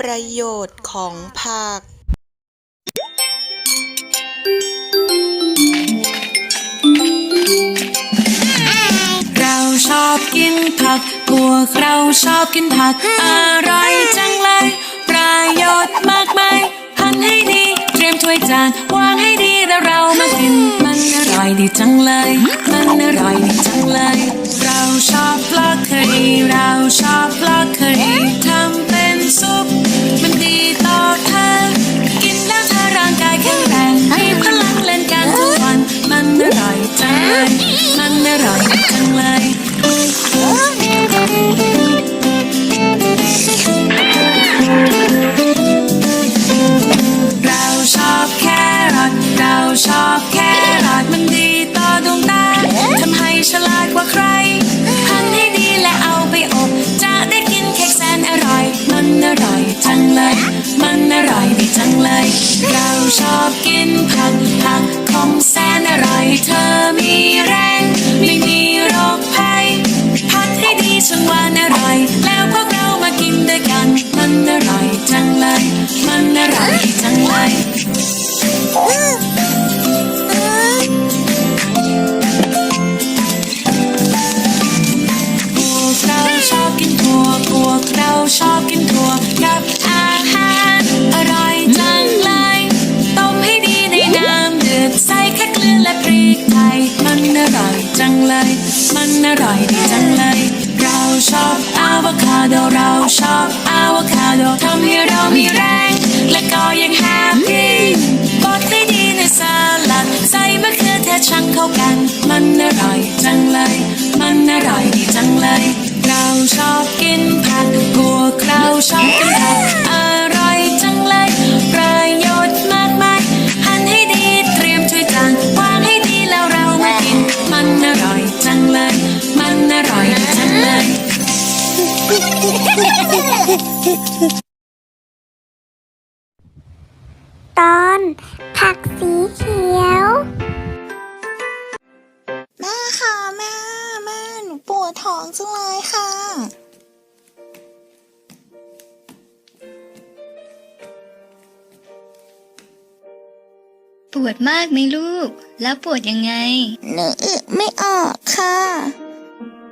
ประโยชน์ของผัก เราชอบกินผัก พวกเราชอบกินผัก อร่อยจังเลย ประโยชน์มากมายหั่นให้ดี เตรียมถ้วยจานวางให้ดีแล้วเรามากิน มันอร่อยดีจังเลย มันอร่อยดีจังเลย เราชอบปลาเคอรี่เราชอบปลาเคอรี่ทำเป็นซุป ให้พลังเล่นกันทุกวัน มันอร่อยจังเลยมันอร่อยจังเลย เลย เราชอบกินผักผักของแสนอร่อย เธอมีแรง อร่อยดีจังเลย เราชอบอะโวคาโดเราชอบอะโวคาโดทำให้เรามีแรง และก็ยังแฮปปี้บดให้ดีในสลัดใส่มะเขือเทศช่างเข้ากัน มันอร่อยจังเลย มันอร่อยดีจังเลย เราชอบกิน ท้องจังเลยค่ะ ปวดมากไหมลูก แล้วปวดยังไง หนูอึไม่ออกค่ะ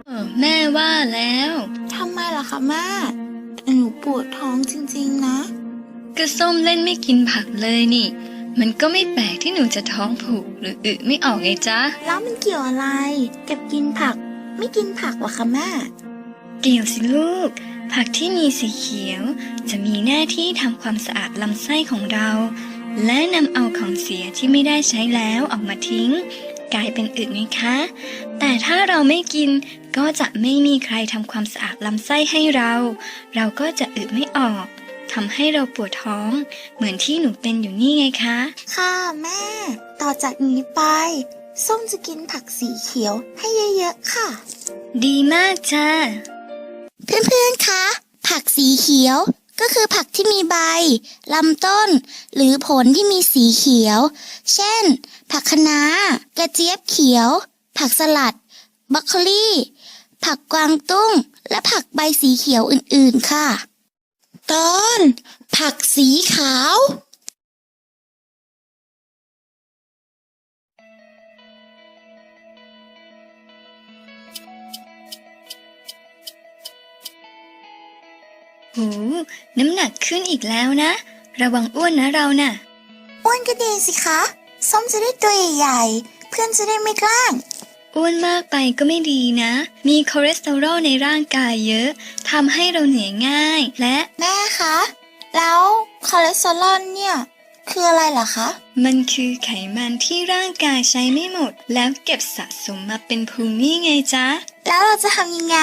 เออแม่ว่าแล้ว ทำไมล่ะคะแม่แต่หนูปวดท้องจริงๆนะก็ส้มเล่นไม่กินผักเลยนี่ มันก็ไม่แปลกที่หนูจะท้องผูกหรืออึไม่ออกไงจ๊ะ แล้วมันเกี่ยวอะไร กับกินผัก ไม่กินผักเหรอคะแม่เกี่ยวสิลูก ผักที่มีสีเขียว จะมีหน้าที่ทำความสะอาดลำไส้ของเรา และนำเอาของเสียที่ไม่ได้ใช้แล้วออกมาทิ้ง กลายเป็นอึไงคะ แต่ถ้าเราไม่กินก็จะไม่มีใครทำความสะอาดลำไส้ให้เรา เราก็จะอึไม่ออกทำให้เราปวดท้องเหมือนที่หนูเป็นอยู่นี่ไงคะ ค่ะแม่ ต่อจากนี้ไป ส้มจะกินผักสีเขียวให้เยอะๆค่ะ ดีมากจ้าเพื่อนๆ คะ ผักสีเขียวก็คือผักที่มีใบ ลำต้น หรือผลที่มีสีเขียว เช่น ผักคะน้า กระเจี๊ยบเขียว ผักสลัดบรอกโคลีผักกวางตุ้ง และผักใบสีเขียวอื่นๆ ค่ะ ตอน ผักสีขาว หู น้ำหนักขึ้นอีกแล้วนะ ระวังอ้วนนะเราน่ะ อ้วนก็ดีสิคะ ส้มจะได้ตัวใหญ่ๆเพื่อนจะได้ไม่แกล้งอ้วนมากไปก็ไม่ดีนะ มีคอเลสเตอรอลในร่างกายเยอะทำให้เราเหนื่อยง่าย และ แม่คะ แล้วคอเลสเตอรอลเนี่ย คืออะไรเหรอคะ มันคือไขมันที่ร่างกายใช้ไม่หมด แล้วเก็บสะสมมาเป็นภูมิไงจ๊ะ แล้วเราจะทำยังไง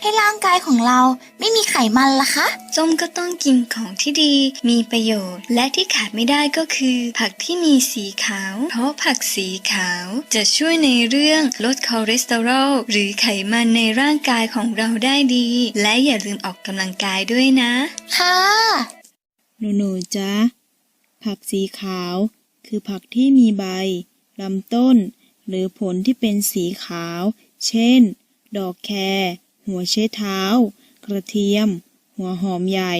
ให้ร่างกายของเราไม่มีไขมันล่ะคะ ส้มก็ต้องกินของที่ดี มีประโยชน์ และที่ขาดไม่ได้ก็คือ ผักที่มีสีขาว เพราะผักสีขาวจะช่วยในเรื่องลดคอเลสเตอรอลหรือไขมันในร่างกายของเราได้ดี และอย่าลืมออกกำลังกายด้วยนะ ค่ะ หนูหนูๆจ๊ะ ผักสีขาว คือผักที่มีใบลำต้น หรือผลที่เป็นสีขาว เช่น ดอกแครหัวเชเท้า กระเทียม หัวหอมใหญ่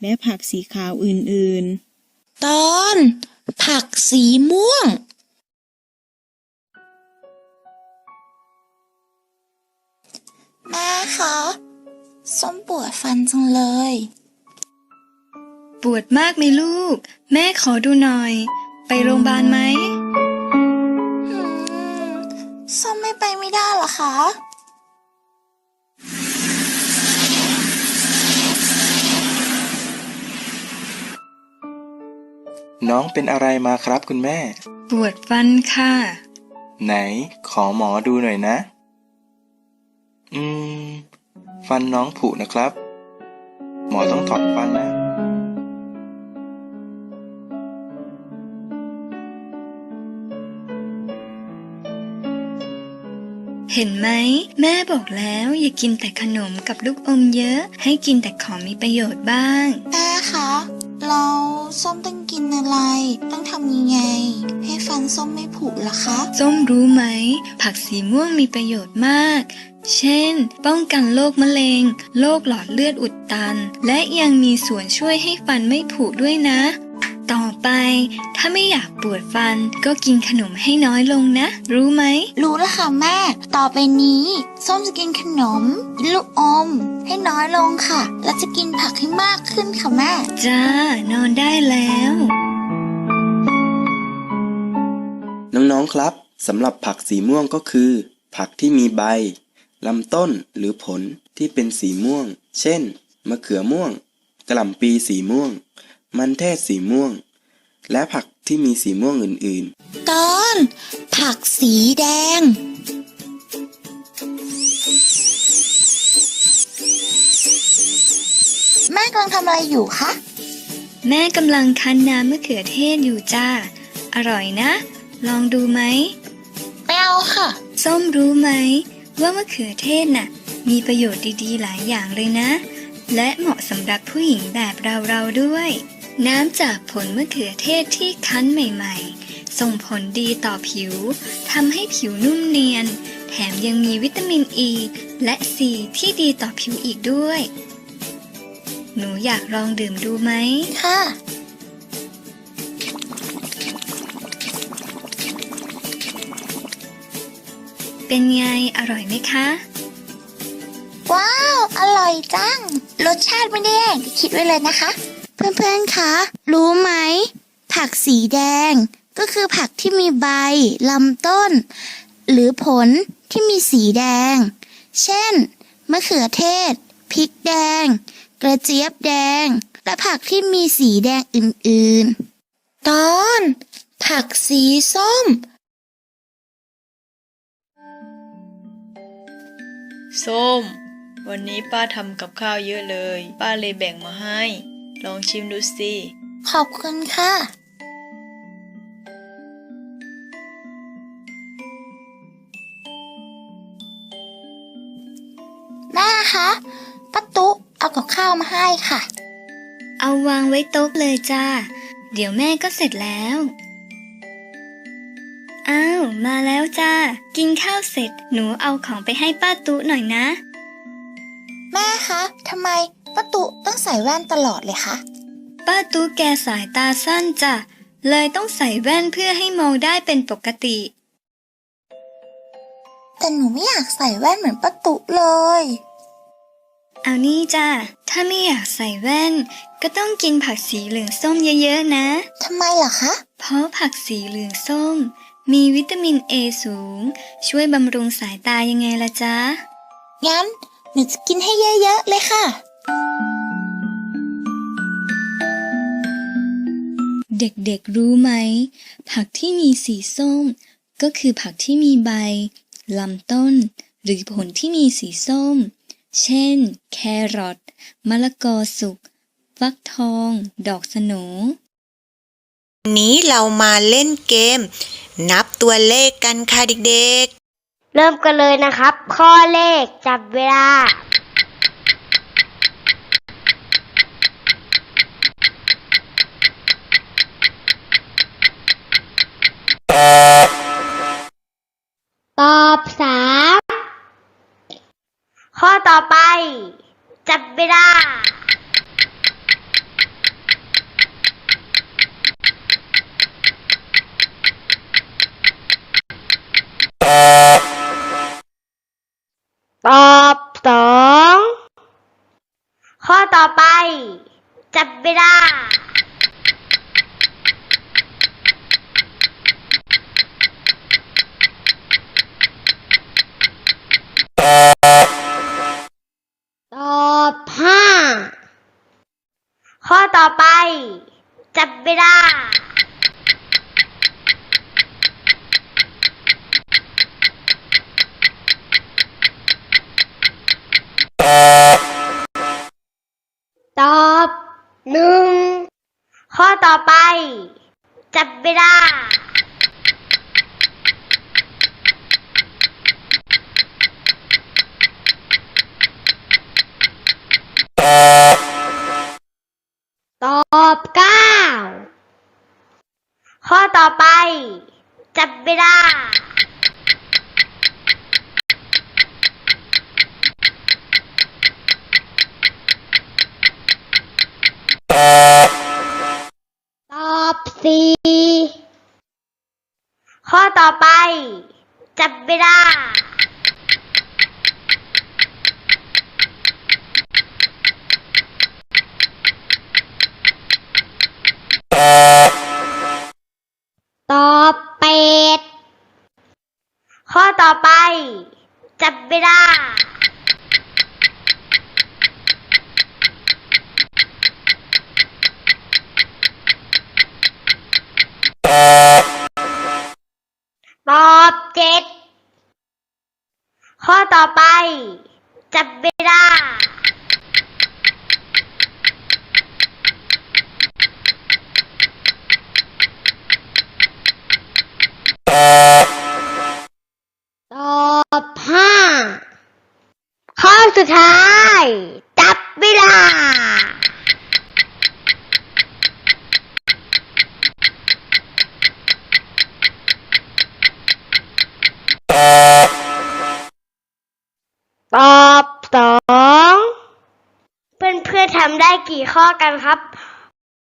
และผักสีขาวอื่นๆ ตอน ผักสีม่วง แม่คะส้มปวดฟันจังเลย ปวดมากไหมลูก แม่ขอดูหน่อย ไปโรงพยาบาลไหมอืมส้มไม่ไปไม่ได้เหรอคะ น้องเป็นอะไรมาครับคุณแม่ ปวดฟันค่ะ ไหน ขอหมอดูหน่อยนะ อืม ฟันน้องผุนะครับ หมอต้องถอนฟันนะ เห็นไหมแม่บอกแล้วอย่ากินแต่ขนมกับลูกอมเยอะ ให้กินแต่ของมีประโยชน์บ้างแม่คะเราส้มต้องกินอะไร ต้องทำยังไง ให้ฟันส้มไม่ผุล่ะคะ ส้มรู้ไหม ผักสีม่วงมีประโยชน์มาก เช่น ป้องกันโรคมะเร็งโรคหลอดเลือดอุดตัน และยังมีส่วนช่วยให้ฟันไม่ผุด้วยนะ ต่อไป ถ้าไม่อยากปวดฟันก็กินขนมให้น้อยลงนะ รู้ไหม รู้แล้วค่ะแม่ ต่อไปนี้ส้มจะกินขนมกินลูกอม ให้น้อยลงค่ะ และจะกินผักให้มากขึ้นค่ะแม่ จ้า นอนได้แล้ว น้องๆครับสำหรับผักสีม่วงก็คือ ผักที่มีใบลำต้นหรือผลที่เป็นสีม่วง เช่น มะเขือม่วงกระหล่ำปีสีม่วง มันเทศสีม่วง และผักที่มีสีม่วงอื่นๆ ตอน ผักสีแดง แม่กำลังทำอะไรอยู่คะ แม่กำลังคั้นน้ำมะเขือเทศอยู่จ้า อร่อยนะ ลองดูไหมไม่เอาค่ะ ส้มรู้ไหม ว่ามะเขือเทศน่ะ มีประโยชน์ดีๆ หลายอย่างเลยนะ และเหมาะสำหรับผู้หญิงแบบเราๆด้วย น้ำจากผลมะเขือเทศที่คั้นใหม่ๆ ส่งผลดีต่อผิวทำให้ผิวนุ่มเนียน แถมยังมีวิตามินอ e ีและซีที่ดีต่อผิวอีกด้วย หนูอยากลองดื่มดูไหม ค่ะ เป็นไงอร่อยไหมคะ ว้าว อร่อยจัง รสชาติไม่ได้แย่อย่างที่คิดไว้เลยนะคะ เพื่อนๆ คะ รู้ไหม ผักสีแดง ก็คือผักที่มีใบ ลำต้น หรือผลที่มีสีแดง เช่น มะเขือเทศ พริกแดง กระเจี๊ยบแดง และผักที่มีสีแดงอื่นๆ ตอน ผักสีส้ม ส้ม วันนี้ป้าทำกับข้าวเยอะเลย ป้าเลยแบ่งมาให้ ลองชิมดูสิ ขอบคุณค่ะ แม่คะป้าตุ๊เอากับข้าวมาให้ค่ะ เอาวางไว้โต๊ะเลยจ้า เดี๋ยวแม่ก็เสร็จแล้ว อ้าว มาแล้วจ้า กินข้าวเสร็จ หนูเอาของไปให้ป้าตุ๊หน่อยนะ แม่คะทำไม ป้าตุ๊ต้องใส่แว่นตลอดเลยคะป้าตุ๊แกสายตาสั้นจ้ะ เลยต้องใส่แว่นเพื่อให้มองได้เป็นปกติ แต่หนูไม่อยากใส่แว่นเหมือนป้าตุ๊เลย เอานี่จ้าถ้าไม่อยากใส่แว่น ก็ต้องกินผักสีเหลืองส้มเยอะๆนะ ทำไมล่ะคะ เพราะผักสีเหลืองส้ม มีวิตามินเอสูง ช่วยบำรุงสายตายังไงล่ะจ๊ะ งั้นหนูจะกินให้เยอะๆเลยค่ะ เด็กๆรู้ไหม ผักที่มีสีส้ม ก็คือผักที่มีใบลำต้น หรือผลที่มีสีส้ม เช่น แครอทมะละกอสุกฟักทอง ดอกสโหนวันนี้เรามาเล่นเกม นับตัวเลขกันค่ะเด็กเริ่มกันเลยนะครับ ข้อเลขจับเวลา ไม่ไตอบสองข้อต่อไป จับเวลา ข้อต่อไป จับเวลา ตอบเก้าข้อต่อไป จับเวลาตอบสี่ข้อต่อไป จับเวลา จับ สุดท้าย จับเวลา ตอบสอง เพื่อนๆทำได้กี่ข้อกันครับ